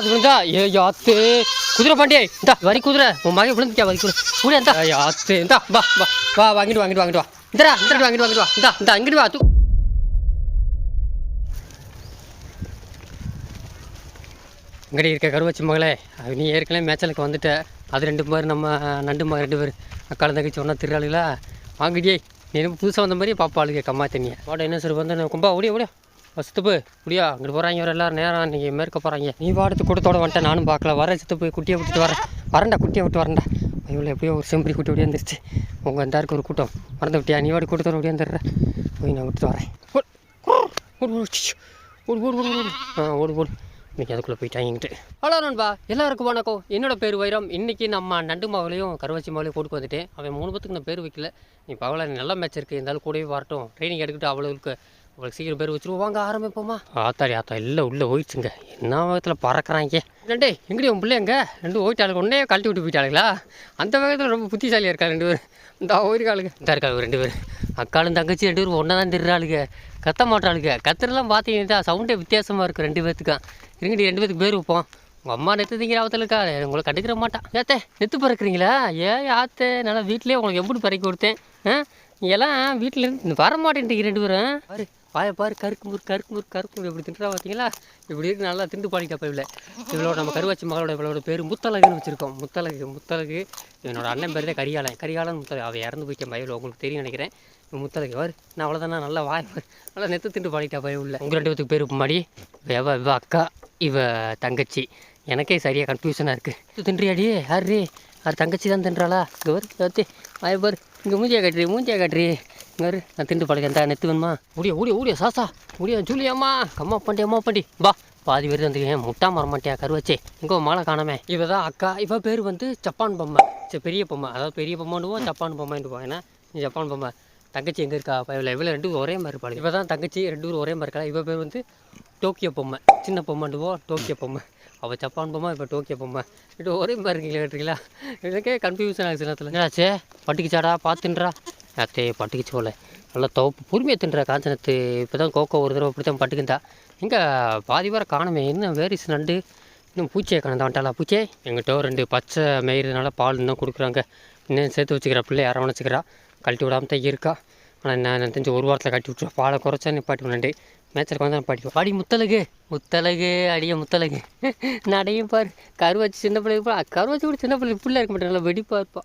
அது விழுந்தா? ஏ யாத்து. குதிரை பாண்டியே இந்தா வரி குதிரை. உன் மகன் விழுந்துட்டியா வரி குதிரை? கூட இந்தா. யாத்து. இந்தா வா வா. வா வாங்கிட்டு வாங்கிட்டு வாங்கிட்டு வா. இந்தா இந்தா வாங்கிட்டு வாங்கிட்டு வா. இந்தா இந்தா இங்கிட்டு வா தூ. இங்கடி இருக்க கருவச்சி மகளே அது நீ ஏற்கனவே மேய்ச்சலுக்கு வந்துட்ட. அது ரெண்டு பேர் நம்ம நண்டு மகன் ரெண்டு பேர். அக்கால தங்கச்சி ஒன்றா திருறாளுங்களா வாங்கிடியே நீ புதுசாக வந்த மாதிரி பாப்பாளுங்க கம்மா தண்ணியை. வாட என்ன சார் வந்து கும்பா ஓடியா ஓடியா. ஃபஸ்ட்டு போய் அங்கிட்டு போகிறாங்க இவர் எல்லாரும். நேரம் இன்றைக்கி மேற்க போகிறாங்க நீ வாடத்து கூட்டத்தோட வந்துட்டேன். நானும் பார்க்கல. வர சித்துப்பு குட்டியை விட்டுட்டு வரேன். வரேன்டா குட்டியை விட்டு வரண்டா இவ்வளோ எப்படியோ ஒரு செம்பரி குட்டி அப்படியே வந்துருச்சு. உங்கள் இந்த இருக்கு ஒரு கூட்டம். மறந்து விட்டியா? நீ வாடி கூட்டத்தோட அப்படியே வந்துடுறேன் போய் நான் விட்டுட்டு வரேன். ஓடு, ஓடு ஓடு ஓடு ஓடு ஆ ஓடு ஓடு. இன்றைக்கி அதுக்குள்ளே போயிட்டாங்கிட்டு ஹலோ நண்பா. எல்லாருக்கும் வணக்கம். என்னோட பேர் வைரம். இன்னைக்கு நம்ம நண்டு மாவுலையும் கருவாச்சி மாவிலையும் கூட்டு வந்துட்டேன். அவன் மூணு பேத்துக்கு நான் பேர் வைக்கல. நீ பவலை நல்ல மேட்ச் இருக்குது இருந்தாலும் கூடவே வரட்டும். ட்ரைனிங் எடுத்துட்டு அவ்வளோக்கு அவளுக்கு சீக்கிரம் பேர் வச்சுருவோம். வாங்க ஆரம்பிப்போமா? ஆத்தாடி ஆத்தா இல்லை உள்ளே போயிடுச்சுங்க. என்ன விதத்தில் பறக்கிறாங்க? ரெண்டே எங்கடி உன் பிள்ளைங்க ரெண்டு ஓயிட்டாளுங்க ஒன்றே கழட்டி விட்டு போயிட்டாளுங்களா? அந்த வேகத்தில் ரொம்ப புத்திசாலியாக இருக்கா ரெண்டு பேரும். இந்த ஓயிருக்காளுங்க இந்த இருக்காளுங்க ரெண்டு பேர் அக்காலும் தங்கச்சி ரெண்டு பேரும் ஒன்றா தான் திருறாளுங்க. கத்த மாட்டாளுங்க. கத்துறலாம் பார்த்தீங்கன்னா சவுண்டே வித்தியாசமாக இருக்குது ரெண்டு பேர்த்துக்கும் இருங்கடி ரெண்டு பேத்துக்கு பேர் வைப்போம். உங்கள் அம்மா நெத்து திங்கிற ஆபத்தில் இருக்கா? உங்களை கண்டுக்கிற மாட்டான் ஏத்தே நெத்து பறக்குறீங்களா? ஏ ஆத்தே நல்லா வீட்டிலே உங்களுக்கு எப்படி பறக்கி கொடுத்தேன்? ஆ? நீ எல்லாம் வீட்டிலேருந்து வர மாட்டேன்ட்டு ரெண்டு பேரும். பாரு வாயை பாரு கருக்கு முறு கருக்கு முறு கருக்கு முறு. இப்படி தின்றா பார்த்தீங்களா இப்படி இருக்கு நல்லா திண்டு பாடிட்டா இவ்வளோ நம்ம கருவாச்சி மகளோட இவளோட பேர் முத்தலகுன்னு வச்சுருக்கோம். முத்தலகு முத்தலகு என்னோட அண்ணன் பேர் தான் கரிகாலன். கரிகாலன் முத்தலகு அவள் இறந்து போயிட்டேன் பயில உங்களுக்கு தெரியும் நினைக்கிறேன். இவன் வார் நான் அவ்வளோதானா நல்லா வாய் நல்லா நெத்து திண்டு பாடிட்டா பய உள்ள. உங்கள் ரெண்டு பேத்துக்கு பேர் முன்னாடி இவ இவ அக்கா இவ தங்கச்சி. எனக்கே சரியாக கன்ஃபியூஷனாக இருக்குது தின்றியாடி? யாரு அது தங்கச்சி தான் தின்றாளா? இங்கே வாய பாரு இங்கே மூஞ்சியா கட்டுறி மூஞ்சியா கட்டுறி. இங்கே நான் திண்டு பழக எந்த நெத்து வேணுமா? ஓடியா ஓடியா ஓடியா சாசா ஓடியா ஜூலியாம்மா அம்மா. பாண்டி அம்மா பாண்டி. பா பாதி பேர் வந்துருக்கேன் முட்டா மர மாட்டியா கருவச்சே? இங்கே மாலை காணாமே. இவ தான் அக்கா. இவ பேர் வந்து ஜப்பான் பொம்மை. சரி பெரிய பொம்மை. அதாவது பெரிய பொம்மைண்டுவோம் ஜப்பான் பொம்மைண்டுவோம் ஏன்னா ஜப்பான் பொம்மை. தங்கச்சி எங்கே இருக்கா? இவ்வளோ இவ்வளோ ரெண்டு ஒரே மாதிரி இருப்பாள் இவ தான் தங்கச்சி ரெண்டு பேரும் ஒரே மாதிரி இருக்கா இவ பேர் வந்து டோக்கியோ பொம்மை. சின்ன பொம்மைண்டுவோம் டோக்கியோ பொம்மை. அவள் ஜப்பான் பொம்மை இப்போ டோக்கியோ பொம்மை இப்போ ஒரே மாதிரி இருக்கீங்களா கேட்டுருக்கீங்களா எனக்கே கன்ஃபியூஷன் ஆகுது நேரத்தில் என்னாச்சே? பட்டுக்குச்சாடா? பார்த்துன்றா அத்தே பட்டுக்குச்சு போல. நல்லா துவப்பு பொறுமையாக தின்றா காஞ்சனத்து. இப்போ தான் கோக்கோ ஒரு தடவை இப்படி தான் பட்டுக்குந்தா எங்கே பாதி வர காணமே இன்னும் வேரிஸ் நண்டு? இன்னும் பூச்சியை காணந்தா வந்துட்டாளா? பூச்சே எங்கிட்ட ரெண்டு பச்சை மேயிறதுனால பால் இன்னும் கொடுக்குறாங்க. இன்னும் சேர்த்து வச்சுக்கிற பிள்ளை அரவணைச்சிக்கிறா கழட்டி விடாமல் தான் இருக்கா. ஆனால் நான் எனக்கு தெரிஞ்சு ஒரு வாரத்தில் கட்டி விட்டுருவோம் பாலை குறைச்சா நிப்பாட்டி நண்டு. மேட்சில் வந்து படிக்கும் பாடி முத்தலகு முத்தலகு அடிய முத்தலகு நடையும் பாரு. கருவாச்சி சின்ன பிள்ளைக்கு கருவாச்சி கூட சின்ன பிள்ளை பிள்ளை இருக்க மாட்டேன். நல்லா வெடிப்பா இப்போ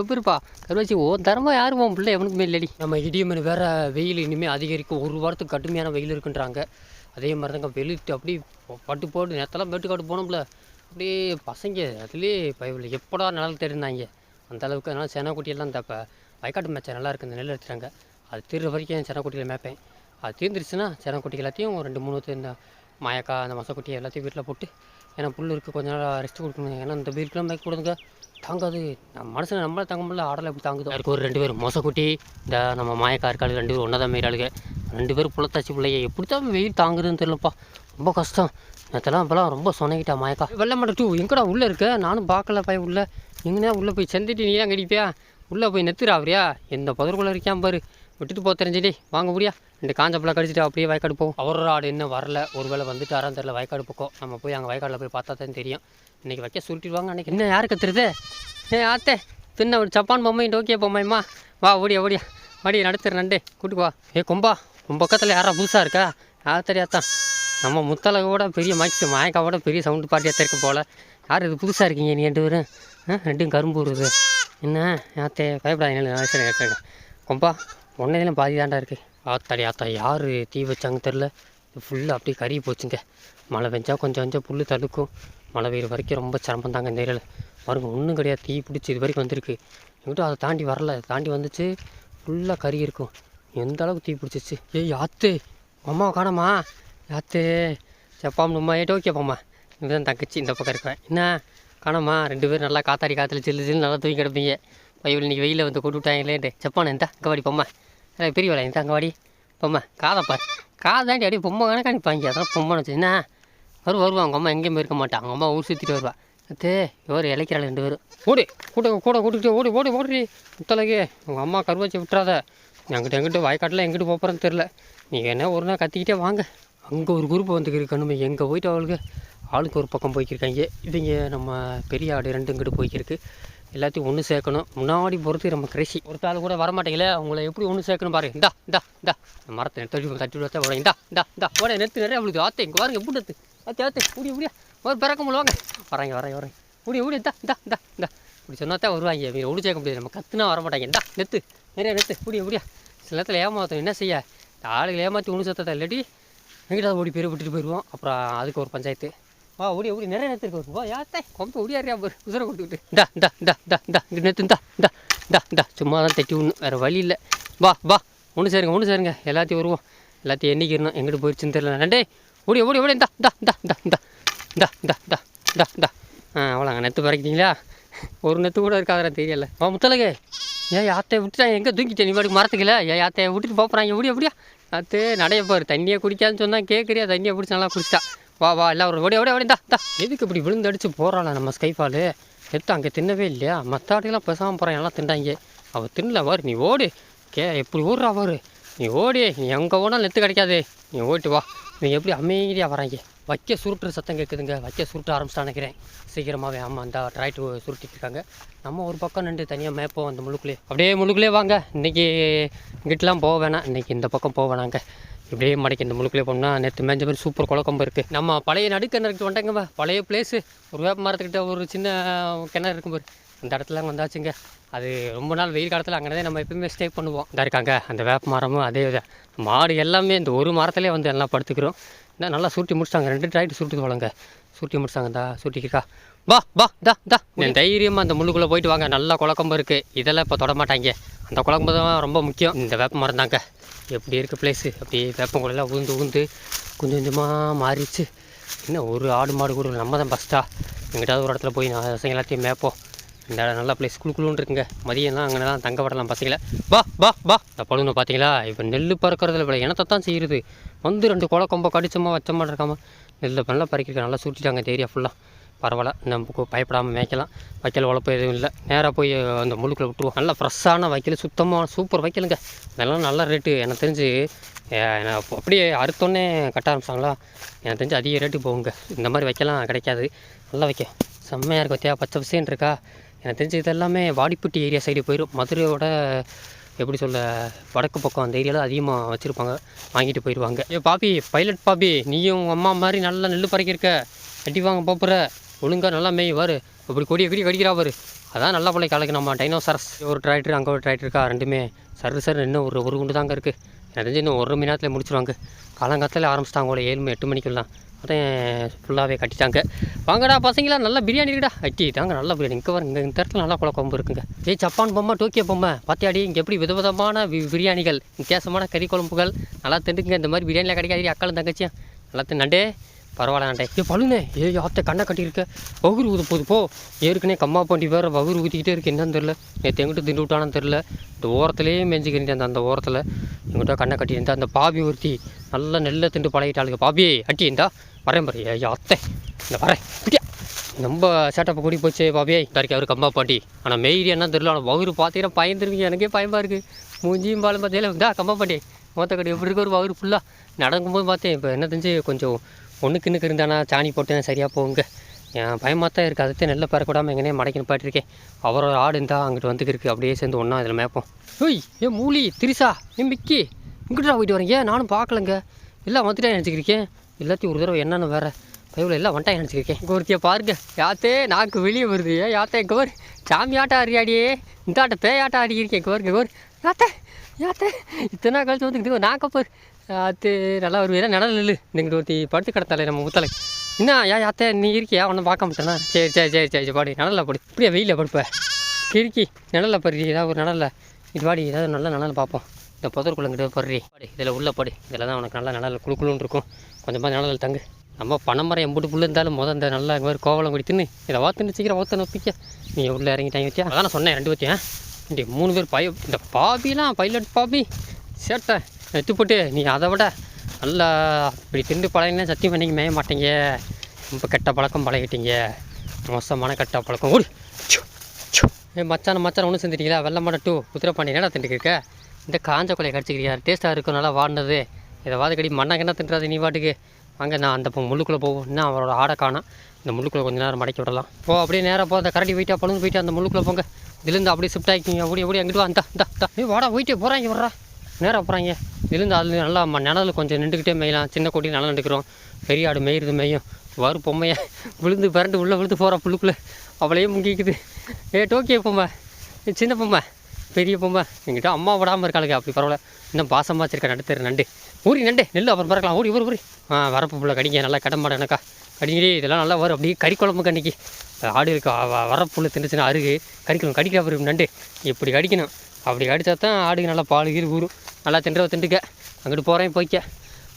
எப்படி இருப்பா? கருவாச்சி ஓ தரமா யாரும் போவோம் பிள்ளை? எவனுக்குமே இல்லடி. நம்ம இடியமனு வேற வெயில் இனிமேல் அதிகரிக்கும். ஒரு வாரத்துக்கு கடுமையான வெயில் இருக்குன்றாங்க. அதே மாதிரி தாங்க வெளியிட்டு அப்படியே பட்டு போட்டு நேரத்தெல்லாம் மேட்டுக்காட்டு போனோம்ல. அப்படியே பசங்க அதுலேயே பயவில் எப்படா நிலம் தெரிந்தாங்க அந்த அளவுக்கு அதனால் செனக்குட்டியெல்லாம் இந்த வயக்காட்டு மேட்சை நல்லா இருக்குது இந்த நெல் எடுத்துட்டாங்க. அது திருற வரைக்கும் செனக்குட்டியில் மேய்ப்பேன். அது தீர்ந்துருச்சுன்னா செனக்குட்டி எல்லாத்தையும் ஒரு ரெண்டு மூணு இந்த மாயக்கா அந்த மசக்குட்டி எல்லாத்தையும் வீட்டில் போட்டு ஏன்னா புல் இருக்குது கொஞ்ச நாள் ரெஸ்ட் கொடுக்கணும். ஏன்னா இந்த வெயிலுக்குலாம் மேய்க்க கூடாதுங்க தாங்காது. நம்ம மனசில் நம்மளால தாங்க முடியல ஆடலை எப்படி தாங்குது. அதுக்கு ஒரு ரெண்டு பேர் மொசக்குட்டி இந்த நம்ம மாயக்கா இருக்காளு ரெண்டு பேரும் ஒன்றா தான் மேய்றாளுங்க ரெண்டு பேரும் புள்ளத்தாச்சி பிள்ளைய எப்படி தான் வெயில் தாங்குதுன்னு தெரியலப்பா. ரொம்ப கஷ்டம். நேற்றெல்லாம் இப்போலாம் ரொம்ப சொன்னிக்கிட்டா மாயக்கா. வெள்ள மாட்டேன் டூ எங்கடா உள்ளே இருக்க? நானும் பார்க்கல பையன் உள்ளே. எங்கேனா உள்ளே போய் செந்துட்டு நீ தான் கடிப்பியா? உள்ளே போய் நெத்துறா அவரியா? எந்த புதருக்குள்ளே இருக்கான் பாரு. விட்டுட்டு போ தெரிஞ்சடி வாங்க முடியா ரெண்டு காஞ்ச பிள்ளை கடிச்சிட்டு அப்படியே வயக்காடு போவோம். அவர் ஆடு இன்னும் வரல? ஒருவேளை வந்துட்டாரான்னு தெரியல வயக்காடு பக்கம். நம்ம போய் அங்கே வயக்காடில் போய் பார்த்தா தான் தெரியும். இன்றைக்கி வைக்க சுருட்டிடுவாங்க அன்றைக்கி என்ன யாரு கத்துறது? ஏ ஆத்தே தின்ன ஒரு ஜப்பான் பொம்மை டோக்கிய பொம்மைம்மா. வா ஓடியா ஓடியா. வாடி நடத்துற நண்டே. கூட்டு வா. ஏ கொம்பா உன் பக்கத்தில் யாரா புதுசாக இருக்கா? ஆத்தரியாத்தான் நம்ம முத்தலகோட பெரிய மைக்ஸ் மாயக்காவோட பெரிய சவுண்டு பாட்டியாக இருக்க போல. யார் இது புதுசாக இருக்கீங்க நீ ரெண்டு பேரும்? ஆ ரெண்டும் கரும்பு வருது என்ன ஆத்தே பயப்படாதீங்க சரி கேட்குறேங்க கொம்பா ஒன்றையிலும் பாதி தாண்டா இருக்குது ஆத்தாடி ஆத்தா யார் தீ வச்சாங்க தெரில ஃபுல்லாக அப்படியே கருகி போச்சுங்க. மழை பெஞ்சா கொஞ்சம் கொஞ்சம் புல் தடுக்கும். மழை பெய்யுற வரைக்கும் ரொம்ப சிரமம் தாங்க இந்த ஏரியாவில் பாருங்க ஒன்றும் கிடையாது. தீ பிடிச்சி இது வரைக்கும் வந்திருக்கு. எங்கிட்ட அதை தாண்டி வரல. தாண்டி வந்துச்சு. ஃபுல்லாக கறி இருக்கும். எந்த அளவுக்கு தீ பிடிச்சிச்சு? ஏய் யாத்தே? அம்மாவை காணம்மா யாத்து? செப்பாம் நம்ம ஏ டோக்கியப்பாம்மா இதுதான் தங்கச்சி இந்த பக்கம் இருக்கேன் என்ன? காணம்மா ரெண்டு பேரும் நல்லா காத்தாடி காற்றுல சில்லு சில்லு நல்லா தூங்கி கிடப்பீங்க. பையன் இன்றைக்கி வெயிலில் வந்து கொண்டு விட்டாங்களேன்ட்டு. செப்பான எந்த அங்கே வாடி இல்லை பெரிய வேலை. இந்த வாடி. பொம்மை. காதைப்பா காதாண்டி அப்படியே பொம்மை கணக்கா நிற்பாங்க அதெல்லாம் பொம்மைன்னு வச்சு என்ன? வரும் வருவான் அவங்க அம்மா எங்கேயுமே இருக்க மாட்டான் அவங்க அம்மா ஊர் சுற்றிட்டு வருவா. அத்தே இவர் இலைக்கிறாள் ரெண்டு பேரும். ஓடி. கூட கூட கூட்டிகிட்டு ஓடி ஓடி ஓடி முத்தலகே உங்கள் அம்மா கருவாச்சி விட்டுறாத. எங்கிட்ட எங்கிட்ட வயக்காட்டில் எங்கிட்டு போகிறேன்னு தெரில நீங்கள் என்ன ஒரு நாள் கத்திக்கிட்டே வாங்க. அங்கே ஒரு குரூப் வந்துருக்கு கண்ணுமே எங்கே போயிட்டு அவளுக்கு? ஆளுக்கு ஒரு பக்கம் போய்க்கிருக்காங்க. இவங்க நம்ம பெரிய ஆடு ரெண்டு இங்கிட்டு போய்க்கிருக்கு. எல்லாத்தையும் ஒன்று சேர்க்கணும். முன்னாடி பொறுத்து நம்ம கடைசி. ஒருத்தாள் கூட வரமாட்டேங்களே அவங்கள எப்படி ஒன்று சேர்க்கணும் பாருங்க இந்தா இந்தா இந்தா. இந்த மரத்தை தட்டி தட்டி விடத்தா உடனே இந்தா இந்தா இந்தா. உடனே நெத்து நிறைய அவளுக்கு ஆத்தே இங்கே பாருங்க எப்படி நெத்து. ஆத்தே ஆத்தே. முடிய முடியா ஒரு பிறக்க முடிவாங்க வராங்க வராங்க வராங்க முடிய முடிய இந்தா இந்தா இந்தா இந்தா. இப்படி சொன்னா தான் வருவாங்க. இவங்க ஒன்று சேர்க்க முடியாது. நம்ம கத்துனா வர மாட்டாங்க இந்தா நெத்து. நிறைய நெத்து. முடிய முடியா சில நேரத்தில் ஏமாத்தோம் என்ன செய்ய? இந்த ஆளுகளை ஏமாற்றி ஒன்று சேர்த்ததை இல்லாட்டி எங்கிட்ட ஓடி பேர் விட்டுட்டு போயிடுவோம் அப்புறம் அதுக்கு ஒரு பஞ்சாயத்து. வா ஓடி ஓடி நிறைய நேரத்துக்கு வரும் வா யாத்தே கொம்ப ஓடியாரியா பாரு உசுரை கொடுத்துக்கிட்டு இந்தா இந்தா இந்தா இந்தா இந்தா இங்கே நேற்று இந்தா இந்தா இந்தா இந்தா சும்மா தான் தட்டி விடணும் வேறு வழி இல்லை வா வா ஒன்று சேருங்க ஒன்று சேருங்க எல்லாத்தையும் வருவோம் எல்லாத்தையும் எண்ணிக்கிறணும் எங்கிட்டு போயிடுச்சுன்னு தெரியல நண்டே ஓடி ஓடி ஓடி இந்தா இந்தா இந்தா இந்தா இந்தா இந்தா இந்தா இந்தா இந்தா இந்தா ஆ அவ்வளோங்க நெத்து பறக்கிட்டீங்களா ஒரு நெத்து கூட இருக்காதுடா தெரியல வா முத்தலகே ஏன் யாத்தையை விட்டுட்டா எங்கே தூக்கிட்டேன் நீ பாட்டுக்கு மரத்துக்கல ஏன் யாத்தையை விட்டுட்டு போகிறாங்க எப்படியா எப்படியா அத்து நடைய பாரு தண்ணியை குடிக்காதுன்னு சொன்னால் கேட்குறியா தண்ணியை பிடிச்சி நல்லா குடிச்சிட்டா வா வா எல்லாம் ஒரு ஓடி ஓடி ஓடி தா தா எதுக்கு இப்படி விழுந்தடிச்சு போகிறாளா நம்ம ஸ்கைஃபாலு எடுத்து அங்கே தின்னவே இல்லையா? மற்ற ஆடுகளாம் பேசாமல் போகிறான் எல்லாம் திண்டாங்க அவள் தின்னல வாரு நீ ஓடு. கே எப்படி ஓடுறா வாரு. நீ ஓடி நீ எங்கே ஓடாலும் நெத்து கிடைக்காது. நீ ஓட்டு வா. நீ எப்படி அமைதியாக வராங்க? வைக்க சுருட்டுற சத்தம் கேட்குதுங்க வைக்க சுருட்ட ஆரம்பிச்சிட்டு நினைக்கிறேன். சீக்கிரமாகவே ஆமாம் அந்த ட்ராய்ட்டு சுருட்டிட்டு இருக்காங்க. நம்ம ஒரு பக்கம் நின்று தனியாக மேய்ப்போம் அந்த முழுக்குள்ளே. அப்படியே முழுக்குள்ளே வாங்க. இன்றைக்கி இங்கிட்டலாம் போக வேணாம். இன்றைக்கி இந்த பக்கம் போக வேணாங்க. இப்படியே மடக்கி இந்த முழுக்குள்ளே போனால் நேற்று மேஞ்ச மாதிரி சூப்பர் குளக்கம்பு இருக்குது நம்ம பழைய நடுக்கிணறுக்கு வந்துட்டேங்க பழைய பிளேஸு ஒரு வேப்ப மரத்துக்கிட்ட ஒரு சின்ன கிணறு இருக்கும் பாரு. அந்த இடத்துல வந்தாச்சுங்க. அது ரொம்ப நாள் வெயில் காலத்தில் அங்கே தான் நம்ம எப்பவுமே ஸ்டே பண்ணுவோம். இந்த இருக்காங்க. அந்த வேப்ப மரமும் அதே விதம் மாடு எல்லாமே இந்த ஒரு மரத்துலேயே வந்து எல்லாம் படுத்துக்கிறோம். என்ன நல்லா சுருட்டி முடிச்சிட்டாங்க. ரெண்டு டைட்டு சுருட்டு போலங்க. சுருட்டி முடிச்சாங்க தா சுருட்டிக்கா வா வா தா தா என் தைரியமாக அந்த முள்ளுக்குள்ளே போயிட்டு வாங்க. நல்லா குழக்கம்பு இருக்குது இதெல்லாம் இப்போ தொட மாட்டாங்க. அந்த குழம்பு தான் ரொம்ப முக்கியம். இந்த வேப்ப மரம் தாங்க. எப்படி இருக்குது பிளேஸு அப்படியே வேப்பங்குள்ளெல்லாம் உழுந்து உழுந்து கொஞ்சம் கொஞ்சமாக மாறிடுச்சு. இன்னும் ஒரு ஆடு மாடு கூட. நம்ம தான் ஃபஸ்ட்டா எங்கிட்டாவது ஒரு இடத்துல போய் நான் பசங்க எல்லாத்தையும் மேய்ப்போம். இந்த நல்லா பிளேஸ் குளு குளுன்னு இருக்குங்க. மதியம்லாம் அங்கெல்லாம் தங்க விடலாம் பசங்களை. வா வா வா. இந்த பழுனை பார்த்தீங்களா இப்போ நெல் பறக்கிறதுல இவ்வளோ இனத்தை தான் செய்யுது வந்து ரெண்டு குள கொம்ப கடிச்சமா வச்சமா இருக்காம. நெல்லை நல்லா பறிக்கிருக்க நல்லா சுட்டிட்டாங்க இந்த ஏரியா ஃபுல்லாக பரவாயில்ல. நம்ம பயப்படாமல் மேய்க்கலாம். வைக்கல் உழப்பு எதுவும் இல்லை. நேராக போய் அந்த முழுக்கில் விட்டுருவோம். நல்லா ஃப்ரெஷ்ஷான வைக்கல் சுத்தமான சூப்பர் வைக்கலுங்க. இதெல்லாம் நல்ல ரேட்டு. எனக்கு தெரிஞ்சு நான் அப்படியே அறுத்தோன்னே கட்ட ஆரம்பிச்சாங்களா? எனக்கு தெரிஞ்சு அதிக ரேட்டு போகுங்க. இந்த மாதிரி வைக்கலாம் கிடைக்காது. நல்லா வைக்க. செம்மையாக இருக்கும் தேவை பச்சை பசேன்னு இருக்கா? எனக்கு தெரிஞ்சு இதெல்லாமே வாடிப்பட்டி ஏரியா சைடு போயிடும் மதுரையோட எப்படி சொல்ல வடக்கு பக்கம் அந்த ஏரியாவில் அதிகமாக வச்சுருப்பாங்க. வாங்கிட்டு போயிடுவாங்க ஏ பாபி பைலட் பாபி நீயும் உங்கள் அம்மா மாதிரி நல்லா நெல் பறக்கிருக்க அடி வாங்க போப்புற ஒழுங்கா நல்லா மேய் வாரு அப்படி கொடியை கொடி கடிக்கிறா பாரு. அதான் நல்லா பிள்ளை காலைக்கு நம்ம டைனோசரஸ் ஒரு டிராக்டர் அங்கே ஒரு டிராக்டர் இருக்கா? ரெண்டுமே சரு சர். இன்னும் ஒரு ஒரு குண்டு தாங்க இருக்குது எனக்கு இன்னும் ஒரு மணி நேரத்தில் முடிச்சிருவாங்க. காலங்காலத்தில் ஆரம்பிச்சிட்டாங்க ஒரு ஏழு மணி எட்டு மணிக்கெல்லாம் அதான் ஃபுல்லாகவே கட்டிட்டாங்க. வாங்கடா பசங்களா நல்லா பிரியாணி இருக்குடா. அட்டி தாங்க நல்லா பிரியாணி. இங்கே வர இங்கே இந்த இடத்துல நல்லா குழ குழம்பு இருக்குங்க. ஏ ஜப்பான் பொம்மை டோக்கியோ பொம்மை. பார்த்தியாடி இங்கே எப்படி விதவிதமான வி பிரியாணிகள் வித்தியாசமான கறி குழம்புகள். நல்லா திண்டுக்குங்க இந்த மாதிரி பிரியாணியில் கிடைக்காது அக்காலும் தங்கச்சியா நல்லா நண்டே பரவாயில்லண்டே ஏ பழுனே ஏ யாத்த கண்ணை கட்டியிருக்க. வகுறு ஊத போகுது போ. ஏற்கனவே கம்மா பாண்டி வேறு வகுறு ஊற்றிக்கிட்டே இருக்கு. என்னன்னு தெரில நேற்று எங்கிட்ட திண்டு விட்டானு தெரில இந்த ஓரத்துலேயே மேய்ஞ்சிக்கிறேன் அந்த அந்த ஓரத்தில். எங்கிட்ட கண்ணை கட்டியிருந்தா அந்த பாபி ஒருத்தி நல்லா நெல்லை திண்டு பழகிட்டாளுங்க. பாபி அட்டி இருந்தா வரேன் பாரு. ஏ அத்தை இந்த வரேன் பிடியா ரொம்ப சேட்டப்பை கூடி போச்சு பாபியே தரிக்க அவர் கம்மா பாண்டி. ஆனால் மெயிரி என்ன தெரில ஆனால் வகுறு பார்த்தீங்கன்னா பயந்துருவீங்க. எனக்கே பயமாக இருக்குது மூஞ்சியும் பாலும் பார்த்தீங்களா இந்தா கம்பா மொத்த மூத்தக்கடி எப்படி இருக்க? ஒரு வகுறு ஃபுல்லாக நடக்கும்போது பார்த்தேன். இப்போ என்ன தெரிஞ்சு கொஞ்சம் ஒன்றுக்கு இன்னுக்கு இருந்தானா சாணி போட்டு சரியாக போகுங்க. என் பயமாக தான் இருக்குது அதுக்கு நெல்லை பறக்கூடாமல் எங்கனே மடக்கி நிப்பாட்டிருக்கேன் அவரோட ஆடு இருந்தால் அங்கிட்டு வந்துக்கிருக்கு அப்படியே சேர்ந்து ஒன்றா இதில் மேய்ப்போம். ஹோய் ஏ மூலி திரிசா ஏ மிக்கி இங்கிட்டா போயிட்டு வரீங்க? நானும் பார்க்கலங்க. எல்லாம் வந்துட்டே நினச்சிக்கிருக்கேன். எல்லாத்தையும் ஒரு தடவை என்னென்னு வேற. பயவில் எல்லாம் வந்துட்டா நினச்சிருக்கேன் இங்கே ஒருத்தியை பாருங்க. யாத்தே நாக்கு வெளியே வருது. ஏன் யாத்தே இங்கே வரு சாமி ஆட்டம் ஆடியாடியே இந்த ஆட்ட பேயாட்டம் ஆடி இருக்கேன் இங்கே வருங்க வரு யாத்தே யாத்தே. இத்தனை கழிச்சு வந்து இங்கே நாக்கப்பர் அது நல்லா ஒரு வேலை நிழல் நில்லு. நீங்கள் ஒருத்தி படுத்து கிடத்தாலே நம்ம முத்தலை என்ன ஏன் யாத்தே நீ இருக்கியா? ஒன்றும் பார்க்க மாட்டேனா சரி சரி சரி சரி சரி பாடி நடலில் படு. இப்படியே வெயிலில் படுப்ப? கிறுக்கி நிழலில் படுறி. ஏதாவது ஒரு நடலில். இது பாடி ஏதாவது நல்ல நடலில் பார்ப்போம். இந்த புதற்குள்ளங்கிட்ட படுறி. பாடி இதில் உள்ள படி. இதில் தான் உனக்கு நல்லா நடலில் குழு இருக்கும். கொஞ்சமாக நடலில் தங்கு. நம்ம பனைமரம் எம்பிட்டு புள்ள இருந்தாலும் முதல் இந்த நல்லா இங்கே மாதிரி கோவலம் குடி தின்னு. இதை வாத்துன்னு சீக்கிரம் ஓத்த நொப்பிக்க. நீ உள்ளே இறங்கிட்டாங்க வச்சியா அதான் நான் சொன்னேன் ரெண்டு வச்சியா இப்படி மூணு பேர் பய இந்த பாபிலாம் பைலட் பாபி. சேட்டை. எடுத்து போட்டு நீ அதை விட நல்லா இப்படி திண்டு பழகினா சத்தியம் பண்ணிக்க மேய மாட்டீங்க. ரொம்ப கெட்ட பழக்கம் பழகிட்டீங்க. மோசமான கெட்ட பழக்கம். ஓடு ஏ மச்சான மச்சான் ஒன்று செஞ்சிட்டீங்களா? வெள்ளை மாட டூ. குதிரை பண்ணி என்ன திண்டுக்கிருக்க இந்த காஞ்ச கொலையை கடிச்சிக்கிறியா? டேஸ்ட்டாக இருக்கும் நல்லா வாடினது. இதை கடி மண்ணாக என்ன தின்றாது நீ வாட்டுக்கு வாங்க நான் அந்த முள்ளுக்குள்ளே போவோம். இன்னும் அவரோட ஆடை காணும் இந்த முள்ளுக்குள்ளே கொஞ்ச நேரம் மடக்கி விடலாம். போ அப்படியே நேராக போ. அந்த கரடி போயிட்டா பழுந்து போயிட்டு அந்த முள்ளுக்குள்ளே போங்க. இதுலேருந்து அப்படியே ஷிஃப்ட் ஆகிக்கிங்க. அப்படி அப்படியே அங்கிட்டு வா. அந்த வாடா போயிட்டே போகிறாங்க வர்றா நேரம் போகிறாங்க விழுந்து அது நல்லா ம- நிழல் கொஞ்சம் நின்றுக்கிட்டே மேயலாம். சின்ன கொட்டி நல்லா நின்றுக்கிறோம். பெரிய ஆடு மேயிறது மேயும். வரும் பொம்மையை விழுந்து பிறண்டு உள்ளே விழுந்து போகிற புழுக்குள்ளே அவளையும் முங்கிக்குது. ஏ டோக்கியோ பொம்மை. சின்ன பொம்மை. பெரிய பொம்மை. எங்கிட்ட அம்மா விடாமல் இருக்காளுங்க. அப்படி பரவாயில்ல. இன்னும் பாசமாக வச்சிருக்கேன் நடுத்தர். நண்டு. ஊறி நண்டு. நெல் அப்புறம் பறக்கலாம். ஓடி ஊரி ஊரி ஆ வரப்பு புள்ள கடிங்க. நல்லா கடம்பாடு எனக்கா. கடிங்கடி இதெல்லாம் நல்லா வரும் அப்படியே கறி குழம்புக்கு அன்றைக்கி ஆடு இருக்கு. வரப்புள்ள தின்னுச்சுன்னா அருகு. கடிக்கணும் கடிக்கிற அப்புறம் நண்டு. இப்படி கடிக்கணும். அப்படி கடித்தா தான் ஆடுக்கு நல்லா பால் கீழ் ஊறும். நல்லா தின்றவ திண்டுக்க. அங்கிட்டு போகிறேன் போய்க்க.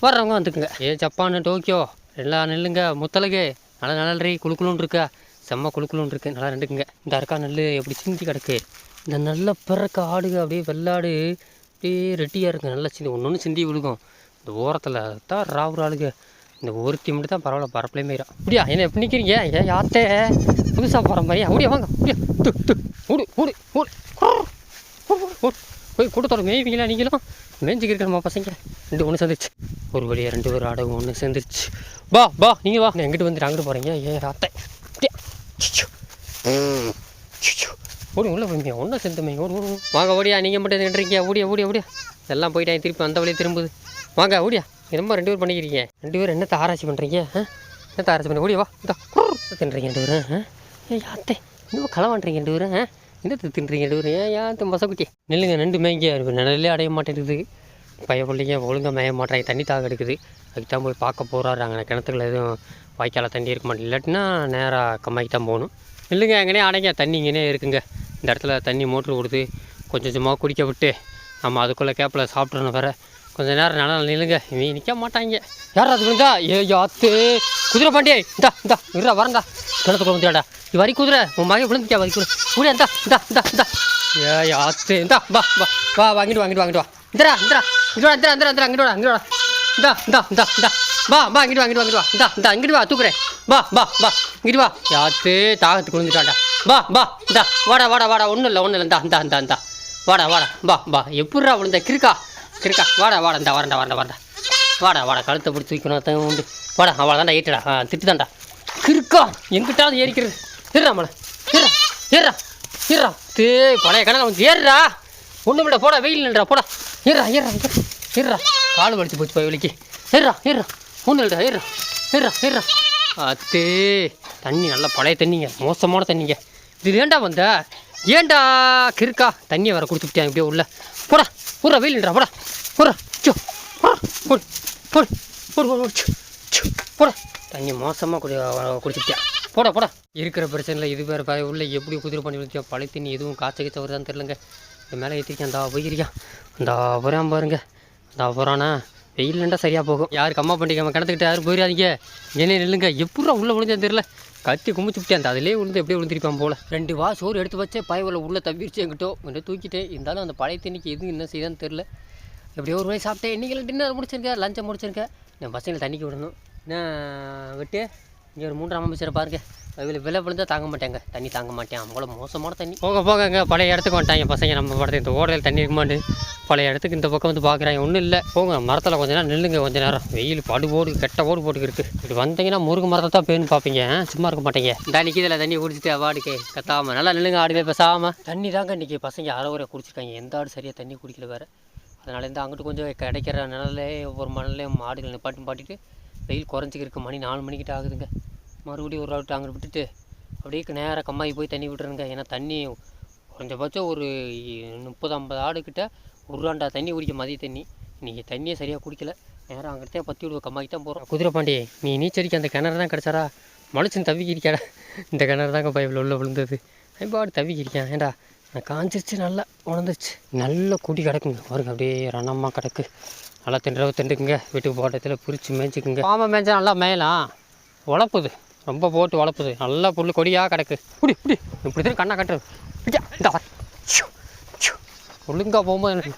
வர்றவங்க வந்துக்குங்க. ஏ ஜப்பான் டோக்கியோ. எல்லா நெல்லுங்க. முத்தலகு. நல்லா நிழல்றி குழுக்குழுன்னு இருக்கா செம்ம குழுக்குழுன்னு இருக்கு நல்லா ரெண்டுக்குங்க. இந்த அறுக்கா நெல் எப்படி சிந்தி கிடக்கு. இந்த நல்ல பிறக்க ஆடுக அப்படியே வெள்ளாடு. அப்படியே ரெட்டியாக இருக்குது நல்லா சிந்தி. ஒன்று ஒன்று சிந்தி விழுகும். இந்த ஓரத்தில் தான் ராவுற ஆளுங்க. இந்த ஒருத்தி மட்டும் தான் பரவாயில்ல. பரப்பிலே மாயிரும் அப்படியா? என்ன எப்படி நிற்கிறீங்க ஏன் யாத்தே. புதுசாக போகிற மாதிரியா? அப்படியா வாங்க. அப்படியா. ஓடு ஓடு, ஓடு, ஓடு. போய் கூட்டத்தோட மேய்வீங்களா நீங்களும்? மேய்ஞ்சிக்கிருக்கணுமா பசங்க. ரெண்டு ஒன்று சேர்ந்துருச்சு. ஒரு வழியாக ரெண்டு பேர் ஆடகம் ஒன்று சேர்ந்துருச்சு. பா பா நீங்கள் வா. நான் எங்கிட்டு வந்துட்டு அங்கிட்டு போகிறீங்க ஏன் ராத்தை அப்படியா ஓடி உள்ள போய் ஒன்றும் சேர்ந்துமே ஓடி ஓடு வாங்க ஓடியா. நீங்கள் மட்டும் நின்றீங்க ஓடியா ஓடியா ஓடியா. எல்லாம் போயிட்டாங்க திருப்பி அந்த வழியே திரும்புது. வாங்க ஓடியா. ரொம்ப ரெண்டு பேர் பண்ணிக்கிறீங்க. ரெண்டு பேரும் என்னத்தை ஆராய்ச்சி பண்ணுறீங்க ஆ? என்னத்தை ஆராய்ச்சி பண்ணி? ஓடியா வா. இந்த தின்றீங்க ரெண்டு பேரும். ஆ? ஏ யாத்தே இன்னும் களவாண்டுறீங்க ரெண்டு பேரும். ஆ? என்னத்தை தின்றீங்க ரெண்டு ஏன் ஏன் இந்த மசக்குட்டி? நெல்லுங்க ரெண்டு மேய்ங்க. நிழலே அடைய மாட்டேங்குது. பைய பிள்ளைங்க ஒழுங்காக மேய மாட்டாங்க தண்ணி தாக எடுக்குது. அதுக்கு தான் போய் பார்க்க போகிறாரு கிணத்துக்குள்ள எதுவும் வாய்க்கால தண்ணி இருக்க மாட்டேன் இல்லாட்டினா நேராக கம்மாய்க்கு தான் போகணும். இல்லைங்க எங்கனே அடைங்க தண்ணி இங்கேனே இருக்குங்க. இந்த இடத்துல தண்ணி மோட்ரு கொடுத்து கொஞ்சம் கொஞ்சமாக குடிக்க விட்டு நம்ம அதுக்குள்ளே கேப்பில் சாப்பிட்றோன்னு வேறு. கொஞ்சம் நேரம் நல்லா நில்லுங்க. இவங்க நிற்க மாட்டாங்க. யார் அது விழுந்தா? ஏயோ யாத்து குதிரை பாண்டியே இந்தா இந்தா இருடா வரண்டா கிணத்துக்குள்ள வந்துடா இது வரி குதிரை. உன் மகன் விழுந்துக்கா வரி குதிரை? முடியா இந்தா இந்தா இந்தா இந்தா. ஏ யாத்து இந்தா வா வா வா வாங்கிட்டு வாங்கிட்டு வாங்கிட்டு வா இந்தரா இந்தரா இங்கடா இந்தரா இந்தரா இந்தரா இங்கிட்டு வா இங்கிட்டு வா இந்தா இந்தா இந்தா இந்தா. வா வா இங்கிட்டு வா இங்கிட்டு வா இங்கிட்டு வா. இந்தா இந்தா இங்கிட்டு வா தூக்குறேன். வா வா வா இங்கிட்டு வா. யாத்து தாகத்து குளிஞ்சிட்டான்டா வா வா இந்தா. வாடா வாடா வாடா. ஒன்றும் இல்லை ஒன்றும் இல்லை. இந்தா இந்தா இந்தா இந்தா. வாடா வாடா. வா வா. எப்படிடா விழுந்த? கிறுக்கா. கிறுக்கா வாடா வாடா இந்தா வரண்டா வரண்டா வரண்டா வாடா. வாடா கழுத்தை பிடிச்சி வைக்கணும் உண்டு. வாடா அவளை தாண்டா ஏட்டுடா ஆ திட்டுதான்டா. கிறுக்கா எங்கிட்டாவது ஏறிக்கிறது. ஏறா மலை. ஏறா ஏறா ஏறா தே பழைய கணக்கு வந்து ஏறுடா. ஒன்றும் இல்லை போடா வெயில் நின்றா போடா. ஏறா ஏறா ஏறா கால் வலிச்சு போச்சு போய் வலிக்கு ஏறா ஏறா ஒன்றும் இல்லைடா ஏறா ஏறா ஏறா அத்தே தண்ணி நல்லா பழைய தண்ணிங்க மோசமான தண்ணிங்க. இது ஏண்டா வந்த? ஏன்டா கிறுக்கா? தண்ணியை வர கொடுத்துட்டேன் இப்படியே உள்ள. போடா போடா வெயில் நின்றா போடா. போடுறா சோ போடா போடு போடு போடு போடு போடா தண்ணி மோசமாக குடி குடிச்சுட்டேன் போடா போடா. இருக்கிற பிரச்சனையில் இது வேறு பய உள்ள எப்படி குதிரை பண்ணி வச்சோம் பழைய தண்ணி எதுவும் காய்ச்ச கீச்ச வருதான்னு தெரிலங்க இந்த மேலே ஏற்றிருக்கேன் அந்த போயிருக்கான் அந்த அப்புறம் பாருங்க. அந்த அப்புறம்னா வெயில் நின்றா சரியாக போகும். யாருக்கு அம்மா பண்ணிக்காம கிணத்துக்கிட்ட யாரும் போயிடாதீங்க என்ன நில்லுங்க. எப்படா உள்ளே விழுந்தேன்னு தெரில கத்தி குமிச்சு விட்டேன் அந்த அதிலே விழுந்து எப்படியே விழுந்திருப்பான் போல. ரெண்டு வா சோறு எடுத்து வச்சே பயவில் உள்ளே தவிர்த்து என்கிட்டோ கொஞ்சம் தூக்கிட்டேன். இருந்தாலும் அந்த பழைய தண்ணிக்கு எதுவும் என்ன செய்யுதான்னு தெரில எப்படியோ ஒரு வாய் சாப்பிட்டேன். இன்றைக்கி டின்னர் முடிச்சிருக்கேன் லஞ்சை முடிச்சிருக்கேன். என் பசங்களை தண்ணிக்கு விடணும். நான் விட்டு இங்கே ஒரு மூன்றாம் அமைச்சரை பாருங்க. அதில் விலை விழுந்தா தாங்க மாட்டேங்க. தண்ணி தாங்க மாட்டேன். அவ்வளோ மோசமான தண்ணி. போக போகங்க பழைய இடத்துக்கு வந்துட்டாங்க பசங்க. நம்ம படத்தை இந்த ஓடையில் தண்ணி இருக்குமாண்டு. பழைய இடத்துக்கு இந்த பக்கம் வந்து பார்க்குறாங்க ஒன்றும் இல்லை. போங்க மரத்தில் கொஞ்ச நேரம் நில்லுங்க கொஞ்ச நேரம். வெயில் படு ஓடு கெட்ட ஓடு போட்டு இப்படி வந்தீங்கன்னா முருகு மரத்தை தான் பேன்னு பார்ப்பீங்க சும்மா இருக்க மாட்டேங்க. இந்த நிற்கிதில் தண்ணி குடிச்சிட்டு வாடுக்கு. கத்தாம. நல்லா நில்லுங்க ஆடுவே பேசாமல் தண்ணி தாங்க இன்றைக்கி பசங்க அரை குடிச்சிருக்காங்க. எந்த ஆடு சரியாக தண்ணி குடிக்கல வேறு. அதனால இருந்து அங்கிட்டு கொஞ்சம் கிடைக்கிற நிலையிலே ஒவ்வொரு மணலையும் மாடுகள் நிப்பாட்டி பாட்டிட்டு வெயில் குறைஞ்சிக்கிருக்கு. மணி நாலு மணிக்கிட்ட ஆகுதுங்க. மறுபடியும் ஒரு ரவுட் அங்கே விட்டுட்டு அப்படியே நேராக கம்மாயி போய் தண்ணி விட்டுருங்க ஏன்னா தண்ணி குறைஞ்சபட்சம் ஒரு முப்பது ஐம்பது ஆடுக்கிட்ட ஒரு ஆண்டா தண்ணி குடிக்க மதிய தண்ணி. இன்றைக்கி தண்ணியே சரியாக குடிக்கல. நேராக அங்கிட்டே பற்றி விடுவோம் கம்மாய்க்கு தான் போகிறோம் குதிரை பாண்டி நீ நீச்சடிக்க அந்த கிணறு தான் கிடச்சாரா? மலைச்சின்னு தவிக்கிறிக்காடா இந்த கிணறு தாங்க பைபிள் உள்ளே விழுந்தது. பாடு தவிக்கிறிக்கேன் ஏண்டா நான் காஞ்சிருச்சு நல்லா உணர்ந்துருச்சு. நல்ல குடி கிடக்குங்க. பாருங்க அப்படியே ரணமாக கிடக்கு. நல்லா தின்றவை திண்டுக்குங்க. வீட்டுக்கு போட்டத்தில் பிரித்து மேய்ச்சிக்குங்க. பாம்பை மேய்ச்சா நல்லா மேயலாம். உழப்புது. ரொம்ப போட்டு உழப்புது. நல்லா புல் கொடியாக கிடக்கு. புடி புடி இப்படி தான் கண்ணா கட்டுறது. இந்த வர ஷு, ஷு. ஒழுங்கா போகும்போது.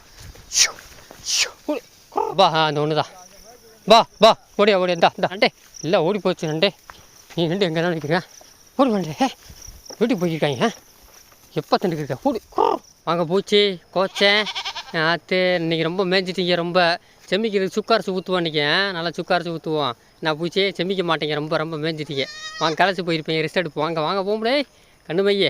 பா அந்த ஒன்று தான் பா பா ஓடியா ஓடியா. இந்தா இந்த. நண்டே இல்லை ஓடி போச்சு நண்டே நீ நண்டு எங்கே நினைக்கிறேன் ஓடி நண்டே ஏ வீட்டுக்கு போயிருக்காங்க எப்போ தண்டுக்கிருக்க? ஓடி வாங்க பூச்சி. கோச்சேன். ஆத்து. இன்னைக்கு ரொம்ப மேய்ஞ்சிட்டீங்க ரொம்ப. செம்மிக்கிறது சுக்காரசு ஊற்றுவோம் இன்றைக்கி நல்லா சுக்காரிச்சு ஊற்றுவோம் நான் பூச்சியே செம்மிக்க மாட்டேங்க. ரொம்ப ரொம்ப மேய்ஞ்சிட்டீங்க வாங்க களைச்சி போயிருப்பேன். ரெஸ்ட் எடுப்போம். வாங்க வாங்க போக கண்ணு மையே.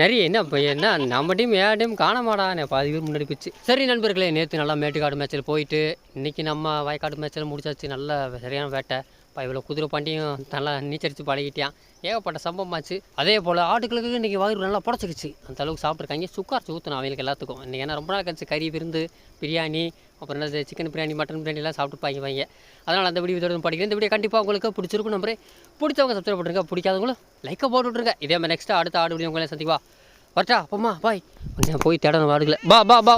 நிறைய என்ன இப்போ என்ன நம்ம டீம் ஏன் டீம் காணமாடா. நான் பாதி பேர் முன்னாடி போச்சு. சரி நண்பர்களே நேற்று நல்லா மேட்டுக்காடு மேட்சில் போயிட்டு இன்றைக்கி நம்ம வயக்காடு மேட்சில் முடிச்சாச்சு. நல்ல சரியான வேட்டை. இப்போ இவ்வளோ குதிரை பாண்டியும் நல்லா நீச்சரித்து பழகிட்டான் ஏகப்பட்ட சம்பவமாச்சு அதே போல் ஆட்டுகளுக்கு இன்றைக்கி வயிறு நல்லா புடச்சிக்கிச்சு அந்த அளவுக்கு சாப்பிட்ருக்காங்க சுக்கார் ஊற்றணும் அவங்களுக்கு எல்லாத்துக்கும். இன்றைக்கி ஏன்னா ரொம்ப நாள் கழிச்சு கறி விருந்து பிரியாணி அப்புறம் என்ன சிக்கன் பிரியாணி மட்டன் பிரியாணி எல்லாம் சாப்பிட்டு பாய்ங்க அதனால் அந்த வீடியோ தொடர்ந்து படிக்கிறேன். இந்த வீடியோ கண்டிப்பாக உங்களுக்கு பிடிச்சிருக்கும் நம்பரே. பிடிச்சவங்க சப்ஸ்கிரைப் பண்ணுங்க பிடிக்காதவங்களும் லைக்கை போட்டு விட்ருங்க இதே மாதிரி நெக்ஸ்ட்டு அடுத்த ஆடு வீடியோ உங்களே சந்திப்பா வரட்டா அப்பமா பாய் கொஞ்சம் போய் தேடணும் வாடுகளை பா பா பா